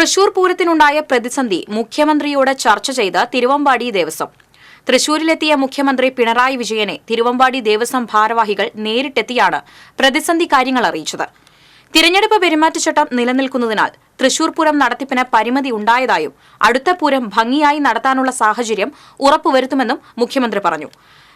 തൃശൂർ പൂരത്തിനുണ്ടായ പ്രതിസന്ധി മുഖ്യമന്ത്രിയോട് ചർച്ച ചെയ്ത് തിരുവമ്പാടി ദേവസ്വം. തൃശൂരിലെത്തിയ മുഖ്യമന്ത്രി പിണറായി വിജയനെ തിരുവമ്പാടി ദേവസ്വം ഭാരവാഹികൾ നേരിട്ടെത്തിയാണ് പ്രതിസന്ധി കാര്യങ്ങൾ അറിയിച്ചത്. തിരഞ്ഞെടുപ്പ് പെരുമാറ്റച്ചട്ടം നിലനിൽക്കുന്നതിനാൽ തൃശൂർ പൂരം നടത്തിപ്പിന് പരിമിതി ഉണ്ടായതായും അടുത്ത പൂരം ഭംഗിയായി നടത്താനുള്ള സാഹചര്യം ഉറപ്പുവരുത്തുമെന്നും മുഖ്യമന്ത്രി പറഞ്ഞു.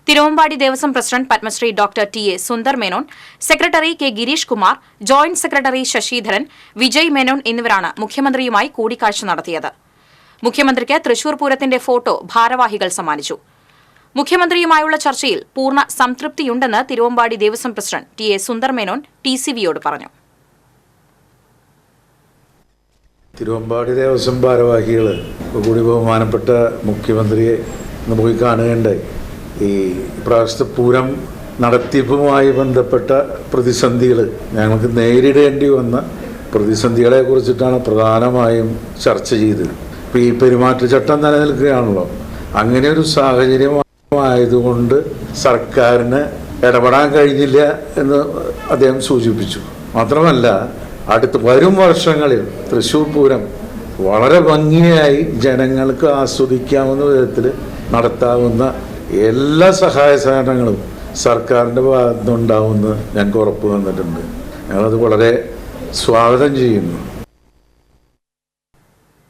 Thiruvambadi Devaswom president Padmashri doctor T A Sundar Menon secretary K Girish Kumar joint secretary Sasidharan Vijay Menon എന്നിവരാണ് മുഖ്യമന്ത്രിയുമായി കൂടിക്കാഴ്ച നടത്തിയത്. മുഖ്യമന്ത്രിക്ക് തൃശൂർ പൂരത്തിന്റെ ഫോട്ടോ ഭാരവാഹികൾ സമ്മാനിച്ചു. മുഖ്യമന്ത്രിയുമായുള്ള ചർച്ചയിൽ പൂർണ സംതൃപ്തിയുണ്ടെന്ന് Thiruvambadi Devaswom president T A Sundar Menon T C വിയോട് പറഞ്ഞു. തിരുവമ്പാടി ദേവസ്വം ഭാരവാഹികൾ കൂടി ബഹുമാനപ്പെട്ട മുഖ്യമന്ത്രിയെ പോയി കാണുകയുണ്ടായി. ഈ പ്രാവശ്യത്തെ പൂരം നടത്തിപ്പുമായി ബന്ധപ്പെട്ട പ്രതിസന്ധികൾ ഞങ്ങൾക്ക് നേരിടേണ്ടി വന്ന പ്രതിസന്ധികളെ കുറിച്ചിട്ടാണ് പ്രധാനമായും ചർച്ച ചെയ്തത്. ഇപ്പം ഈ പെരുമാറ്റച്ചട്ടം നിലനിൽക്കുകയാണല്ലോ. അങ്ങനെ ഒരു സാഹചര്യമായതുകൊണ്ട് സർക്കാരിന് ഇടപെടാൻ കഴിഞ്ഞില്ല എന്ന് അദ്ദേഹം സൂചിപ്പിച്ചു. മാത്രമല്ല അടുത്ത വരും വർഷങ്ങളിൽ തൃശ്ശൂർ പൂരം വളരെ ഭംഗിയായി ജനങ്ങൾക്ക് ആസ്വദിക്കാവുന്ന വിധത്തിൽ നടത്താവുന്ന എല്ലാ സഹായ സഹകരണങ്ങളും സർക്കാരിന്റെ ഭാഗത്തുനിന്നുണ്ടാവുമെന്ന് ഞങ്ങൾക്ക് ഉറപ്പ് തന്നിട്ടുണ്ട്. ഞങ്ങളത് വളരെ സ്വാഗതം ചെയ്യുന്നു.